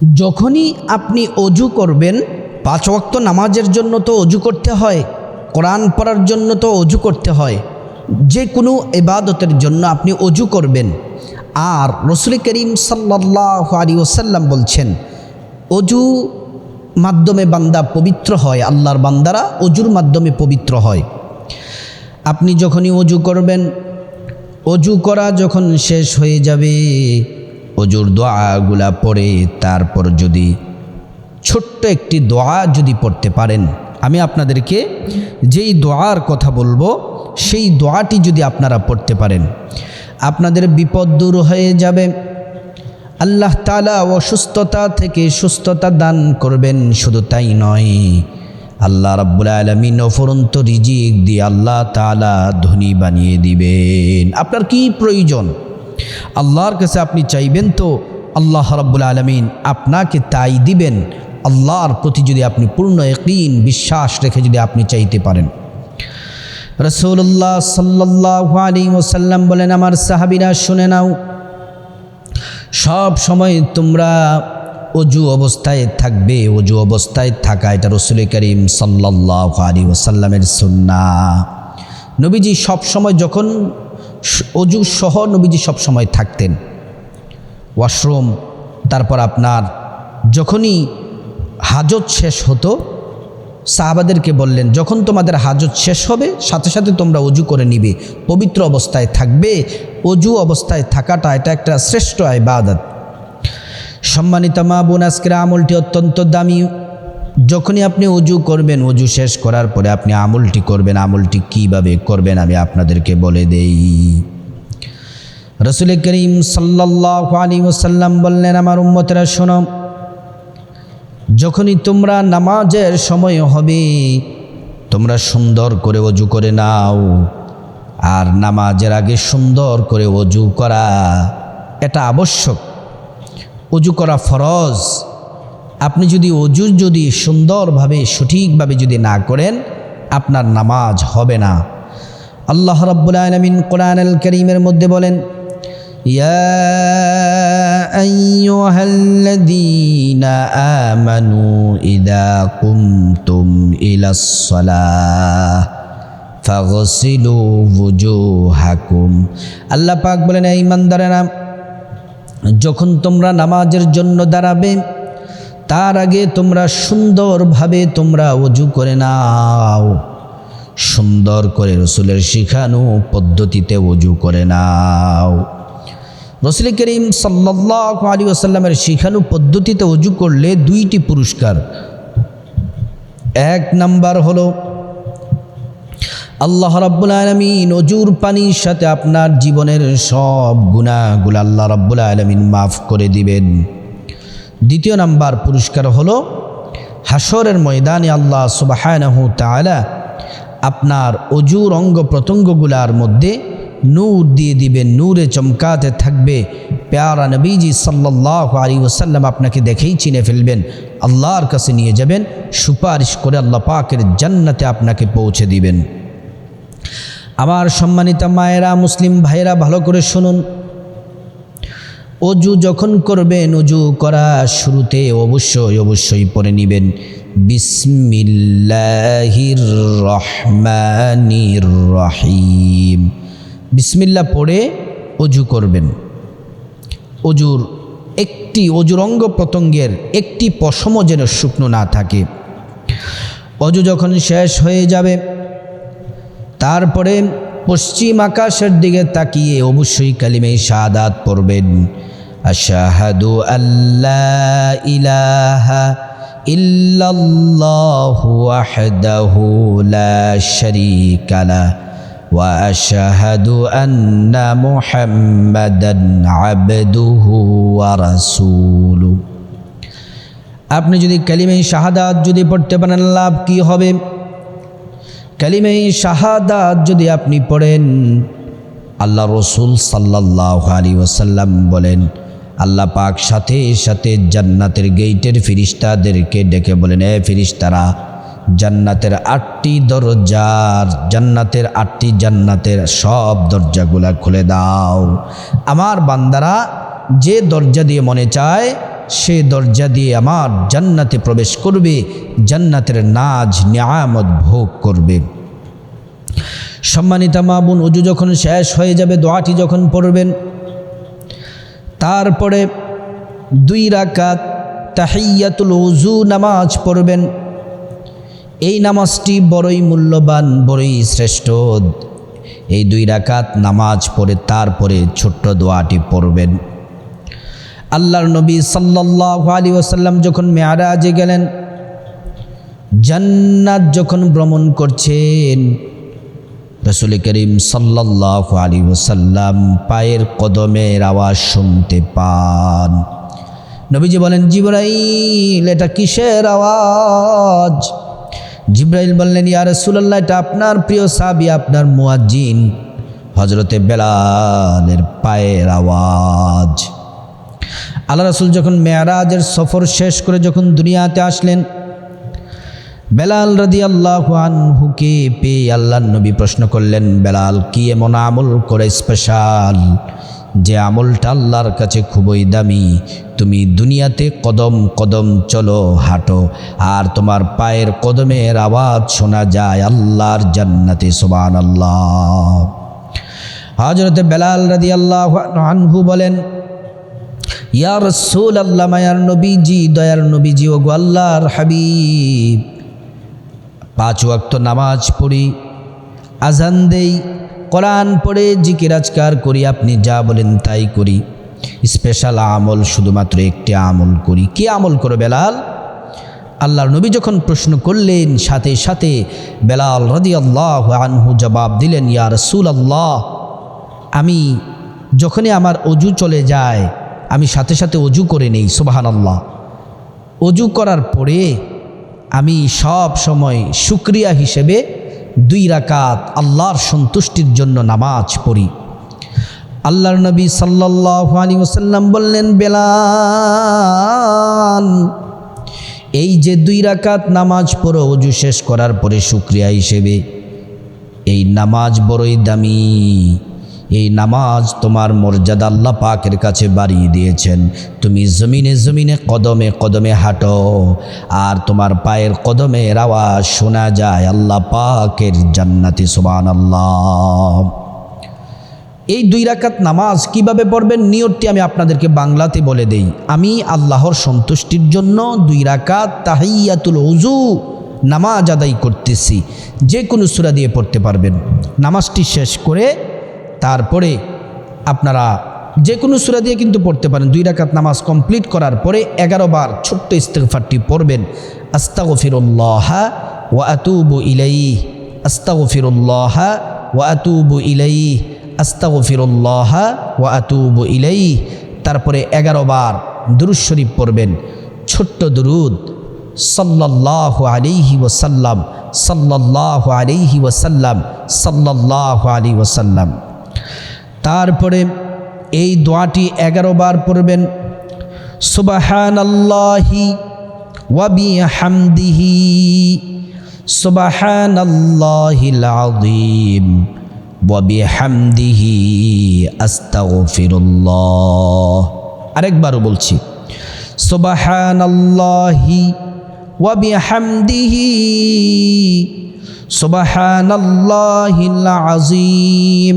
যখনই আপনি অজু করবেন, পাঁচ ওয়াক্ত নামাজের জন্য তো অজু করতে হয়, কোরআন পড়ার জন্য তো অজু করতে হয়, যে কোনো এবাদতের জন্য আপনি অজু করবেন। আর রসুল করিম সাল্লাহ আলী ওসাল্লাম বলছেন, অজু মাধ্যমে বান্দা পবিত্র হয়, আল্লাহর বান্দারা অজুর মাধ্যমে পবিত্র হয়। আপনি যখনই অজু করবেন, অজু করা যখন শেষ হয়ে যাবে অজুর দোয়াগুলা পড়ে, তারপর যদি ছোট্ট একটি দোয়া যদি পড়তে পারেন, আমি আপনাদেরকে যেই দোয়ার কথা বলব, সেই দোয়াটি যদি আপনারা পড়তে পারেন, আপনাদের বিপদ দূর হয়ে যাবে। আল্লাহ তালা অসুস্থতা থেকে সুস্থতা দান করবেন, শুধু তাই নয়, আল্লাহ রাব্বুল আলমিন অফরন্ত রিজিক দিয়ে আল্লাহ তালা ধনী বানিয়ে দিবেন। আপনার কি প্রয়োজন? আল্লাহর কাছে আপনি চাইবেন তো আল্লাহ রাব্বুল আলমিন আপনাকে তাই দিবেন। আল্লাহর প্রতি যদি আপনি পূর্ণ একদিন বিশ্বাস রেখে যদি আপনি চাইতে পারেন। রসৌল্লাহ সাল্লাহ আলী ওসাল্লাম বলেন, আমার সাহাবিরা, শুনে নাও, সব সময় তোমরা অজু অবস্থায় থাকবে। অজু অবস্থায় থাকা, এটা রসুল করিম সাল্লাহ আলী ওসাল্লামের সুন্না নবীজি সব সময় যখন অজু সহ নবীজি সব সময় থাকতেন। ওয়াশরুম, তারপর আপনার যখনই হাজত শেষ হতো, সাহাবাদেরকে বললেন, যখন তোমাদের হাজত শেষ হবে, সাথে সাথে তোমরা অজু করে নিবে। পবিত্র অবস্থায় থাকবে, অজু অবস্থায় থাকাটা, এটা একটা শ্রেষ্ঠ ইবাদত। সম্মানিত মা বোন, আজকের আমলটি অত্যন্ত দামি। যখনই আপনি অজু করবেন অজু শেষ করার পরে আপনি আমলটি করবেন। আমলটি কীভাবে করবেন আমি আপনাদেরকে বলে দেই। রসুল করিম সাল্লাহ আলী ওসাল্লাম বললেন, আমার উম্মতেরা, শোনো, যখনই তোমরা নামাজের সময় হবে, তোমরা সুন্দর করে অজু করে নাও। আর নামাজের আগে সুন্দর করে অজু করা, এটা আবশ্যক। অজু করা ফরজ। আপনি যদি অজু যদি সুন্দরভাবে সঠিকভাবে যদি না করেন আপনার নামাজ হবে না আল্লাহ রাব্বুল আলমিন কোরআন আল করিমের মধ্যে বলেন يا أيها الذين آمنوا إذا قمتم إلى الصلاة فاغسلوا وجوهكم আল্লাহ পাক বলেন এই ইমানদারেরা যখন তোমরা নামাজের জন্য দাঁড়াবে তার আগে তোমরা সুন্দরভাবে তোমরা অজু করে নাও। সুন্দর করে রসুলের শিখানো পদ্ধতিতে অজু করে নাও। রসুল করিম সাল্লাহ আলী আসাল্লামের শিখানো পদ্ধতিতে অজু করলে দুইটি পুরস্কার। এক নাম্বার হলো, আল্লাহ রাব্বুল আলমিন অজুর পানির সাথে আপনার জীবনের সব গুণাগুলো আল্লাহ রাব্বুল আলমিন মাফ করে দিবেন। দ্বিতীয় নাম্বার পুরস্কার হলো হাসরের ময়দানে আল্লাহ সুবাহানহু তালা আপনার অজুর অঙ্গ প্রত্যঙ্গগুলার মধ্যে নূর দিয়ে দিবেন, নূরে চমকাতে থাকবে। পেয়ারা নবীজি সাল্লাহ আলী ওসাল্লাম আপনাকে দেখেই চিনে ফেলবেন, আল্লাহর কাছে নিয়ে যাবেন, সুপারিশ করে আল্লাহ পাকের জান্নাতে আপনাকে পৌঁছে দিবেন। আমার সম্মানিত মায়েরা, মুসলিম ভাইয়েরা, ভালো করে শুনুন। অজু যখন করবেন, অজু করা শুরুতে অবশ্যই অবশ্যই পরে নেবেন। বিসমিল্লাহির রহমানির রহিম বিসমিল্লা পড়ে অজু করবেন। অজুর একটি, অজুর অঙ্গ প্রত্যঙ্গের একটি পশমও যেন শুকনো না থাকে। অজু যখন শেষ হয়ে যাবে, তারপরে পশ্চিম আকাশের দিকে তাকিয়ে অবশ্যই কালিমে শাহাদাত পড়বেন। আশাহাদু আল্লাহ ইলাহা ইল্লাল্লাহু ওয়াহদাহু লা শারীকা লা ওয়া আশহাদু আন্না মুহাম্মাদান আবদুহু আপনি যদি কালিমে শাহাদাত যদি পড়তে পারেন, লাভ কি হবে? কালিমে শাহাদাত যদি আপনি পড়েন, আল্লাহ রসুল সাল্লাহ আলী ওসাল্লাম বলেন, আল্লাহ পাক সাথে সাথে জান্নাতের গেইটের ফিরিস্তাদেরকে ডেকে বলেন, এ ফিরিস্তারা, জান্নাতের আটটি দরজার, জান্নাতের আটটি জান্নাতের সব দরজাগুলা খুলে দাও। আমার বান্দারা যে দরজা দিয়ে মনে চায় সে দরজা দিয়ে আমার জান্নাতে প্রবেশ করবে, জান্নাতের নাজ, নিয়ামত ভোগ করবে। সম্মানিতা মা বোন, অজু যখন শেষ হয়ে যাবে, দোয়াটি যখন পড়বেন, তারপরে দুই রাকাত তাহিয়াতুল উজু নামাজ পড়বেন। এই নামাজটি বড়ই মূল্যবান, বড়ই শ্রেষ্ঠ। এই দুই রাকাত নামাজ পড়ে তারপরে ছোট্ট দোয়াটি পড়বেন। আল্লাহর নবী সাল্লাহ আলী ওসাল্লাম যখন মেয়ারাজে গেলেন, জান্নাত যখন ভ্রমণ করছেন, রসুল করিম সাল্লাহ আলী ওসাল্লাম পায়ের কদমের আওয়াজ শুনতে পান। নবীজি বলেন, জিব্রাইল, এটা কিসের আওয়াজ? জিব্রাইল বললেন, ইয়া রসুল্লাহ এটা আপনার প্রিয় সাবি আপনার মুয়াজ্জিন হজরতে বেলালের পায়ের আওয়াজ। আল্লাহ রসুল যখন মেয়ারাজের সফর শেষ করে যখন দুনিয়াতে আসলেন, বেলাল রদি আল্লাহ আনহুকে পেয়ে আল্লাহ নবী প্রশ্ন করলেন, বেলাল, কি এমন আমল করে স্পেশাল যে আমলটা আল্লাহর কাছে খুবই দামি? তুমি দুনিয়াতে কদম কদম চলো, হাঁটো, আর তোমার পায়ের কদমের আওয়াজ শোনা যায় আল্লাহর জান্নাতে সোবান আল্লাহ হজরতে বেলাল রাদি আল্লাহ আনহু বলেন ইয়া সোল আল্লাহ মায়ার নবীজি, দয়ার নবীজি ও গো আল্লাহর হাবিব। পাঁচ ওয়াক্ত নামাজ পড়ি, আজান দেই, কোরআন পড়ে, জিকির আজকার করি, আপনি যা বলেন তাই করি। স্পেশাল আমল শুধুমাত্র একটি আমল করি। কি আমল করো বেলাল? আল্লাহর নবী যখন প্রশ্ন করলেন, সাথে সাথে বেলাল রদি আল্লাহ আনহু জবাব দিলেন, ইয়া রসুল আল্লাহ আমি যখনই আমার অজু চলে যায় আমি সাথে সাথে অজু করে নেই সুবাহান আল্লাহ অজু করার পরে আমি সব সময় শুক্রিয়া হিসেবে দুই রাকাত আল্লাহর সন্তুষ্টির জন্য নামাজ পড়ি। আল্লাহর নবী সাল্লাহ আলী ওসাল্লাম বললেন, বেলাল, এই যে দুই রাকাত নামাজ পড়ো, অজু শেষ করার পরে শুক্রিয়া হিসেবে। এই নামাজ বড়ই দামি। এই নামাজ তোমার মর্যাদা আল্লাহ পাকের কাছে বাড়িয়ে দিয়েছেন। তুমি জমিনে জমিনে কদমে কদমে হাঁটো, আর তোমার পায়ের কদমের আওয়াজ শোনা যায় আল্লাহ পাকের জান্নাতি সুবান আল্লাহ এই দুই রাকাত নামাজ কীভাবে পড়বেন নিয়তটি আমি আপনাদেরকে বাংলাতে বলে দেই। আমি আল্লাহর সন্তুষ্টির জন্য দুই রাকাত তাহিয়াতুল উজু নামাজ আদায় করতেছি। যে কোনো সুরা দিয়ে পড়তে পারবেন। নামাজটি শেষ করে তারপরে আপনারা যে কোনো সুরা দিয়ে কিন্তু পড়তে পারেন। দুই রাকাত নামাজ কমপ্লিট করার পরে এগারো বার ছোট্ট ইস্তেগফারটি পড়বেন। আস্তাগফিরুল্লাহ ওয়া আতুবু ইলাই আস্তাগফিরুল্লাহ ওয়া আতুবু ইলাই আস্তাগফিরুল্লাহ ওয়া আতুবু ইলাই তারপরে এগারো বার দুরুদ শরীফ পড়বেন। ছোট্ট দুরুদ। সাল্লাহ আলিহি ওসাল্লাম সাল্লাহ আলিহি ওসাল্লাম সাল্লাহ আলী ওসাল্লাম তারপরে এই দোয়াটি এগারো বার পড়বেন, সুবাহানাল্লাহি ওয়াবি হামদিহি সুবাহানাল্লাহিল আযীম ওয়াবিহামদিহি আস্তাগফিরুল্লাহ। আরেকবারও বলছি, সুবহানাল্লাহি ওয়াবিহামদিহি সুবাহানাল্লাহিল আযীম।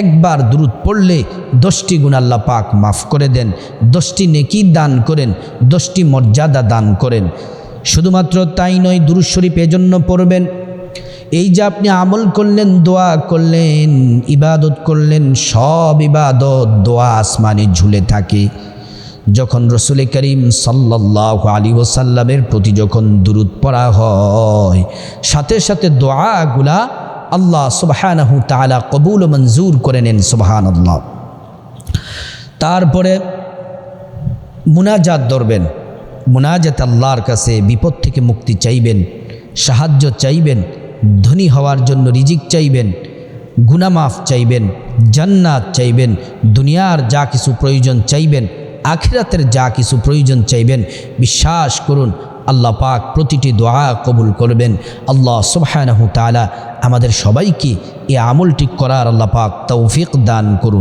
একবার দুরুদ পড়লে দশটি গুণ আল্লাহ পাক মাফ করে দেন, দশটি নেকি দান করেন, দশটি মর্যাদা দান করেন। শুধুমাত্র তাই নয়, দুরুদ শরীফ এজন্য পড়বেন। এই যে আপনি আমল করলেন, দোয়া করলেন, ইবাদত করলেন, সব ইবাদত দোয়া আসমানে ঝুলে থাকে। যখন রসুল করিম সাল্লাহ আলী ওসাল্লামের প্রতি যখন দুরুদ পড়া হয়, সাথে সাথে দোয়াগুলা আল্লাহ সুবাহানাহু তালা কবুল ও মঞ্জুর করে নেন সুবাহান আল্লাহ তারপরে মুনাজাত ধরবেন। মুনাজাত আল্লাহর কাছে বিপদ থেকে মুক্তি চাইবেন, সাহায্য চাইবেন, ধনী হওয়ার জন্য রিজিক চাইবেন গুনামাফ চাইবেন, জান্নাত চাইবেন, দুনিয়ার যা কিছু প্রয়োজন চাইবেন, আখিরাতের যা কিছু প্রয়োজন চাইবেন, বিশ্বাস করুন আল্লাহ পাক প্রতিটি দোয়া কবুল করবেন। আল্লাহ সুবহানাহু তাআলা আমাদের সবাইকে এই আমলটি করার আল্লাহ পাক তৌফিক দান করুন।